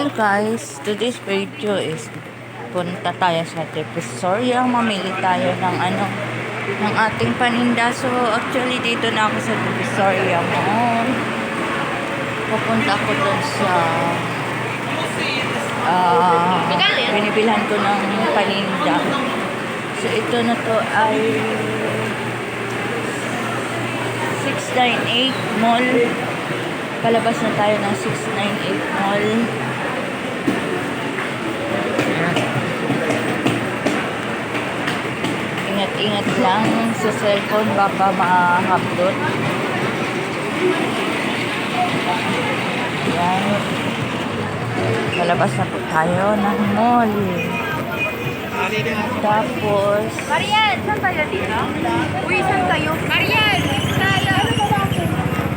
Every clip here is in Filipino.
Hello guys, today's video is punta tayo sa Divisoria. Mamili tayo ng ano ng ating paninda. So actually dito na ako sa Divisoria Mall. Pupunta ako doon sa ah binibilhan ko ng paninda. So ito na to ay 698 Mall. Palabas na tayo ng 698 Mall. Ingat-ingat lang sa cellphone baka mahablot. Yan. Palabas na po tayo ng mall. Tapos, Marian, saan tayo dito? Uy, saan tayo? Marian! Tayo!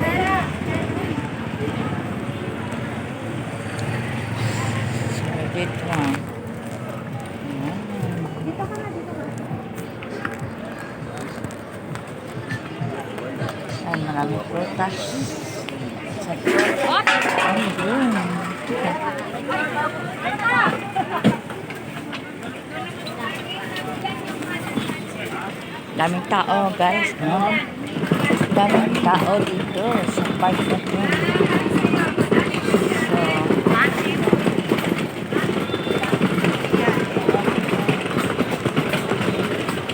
Tara! Solid lang. Ay, maraming prutas. Prutas. Ayun. Daming tao, guys. No? Daming tao dito sa park na to.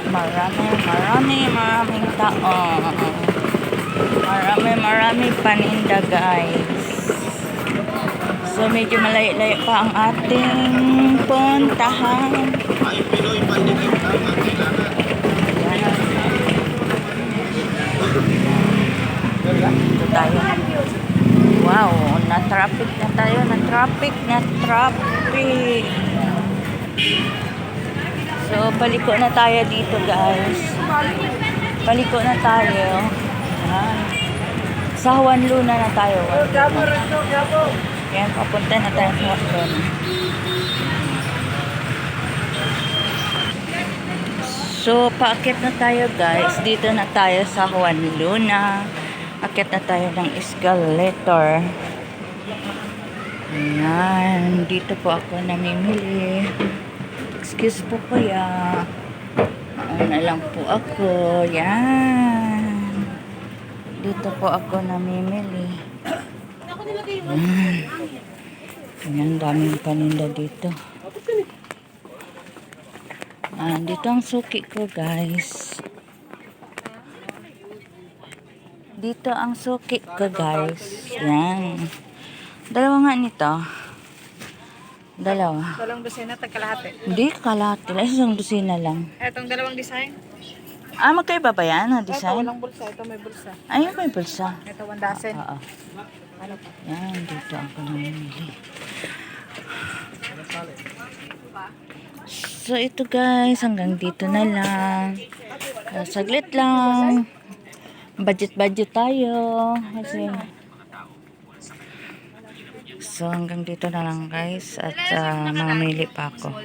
Marami, marami, maraming tao. Marami, paninda, guys. So, medyo malayo-layo pa ang ating puntahan. Ay, Pinoy pandemic ang kailangan. Ito tayo. Wow, na-traffic na tayo, na-traffic, na-traffic. So, paliko na tayo dito, guys. Paliko na tayo. Yan. Sa Juan Luna na tayo. Yan, papunta na tayo sa Juan Luna. So, paakit na tayo guys. Dito na tayo sa Juan Luna. Akit na tayo ng escalator. Ayan. Dito po ako namimili. Excuse po kuya. Ano na lang po ako. Yan. Dito po ako namimili. Yan. Yan, daming paninda dito. Ah, dito ang suki ko, guys. Dito ang suki ko, guys. Yan. Dalawa nga nito. Dalawa. Dalawang dosena, tagkalahati. Hindi, kalahati lang. Isang dosina lang. Etong dalawang design. Ah, magkaiba ba yan? Ang Ito, design? walang bulsa. Ito may bulsa. Ayun, may bulsa. Ito, one dozen. Oo. Ano pa? Yan, dito ako namimili. So, ito guys, hanggang dito na lang. Ah, saglit lang. Budget-budget tayo. Kasi, so, hanggang dito na lang guys. At uh, mamili pa ako.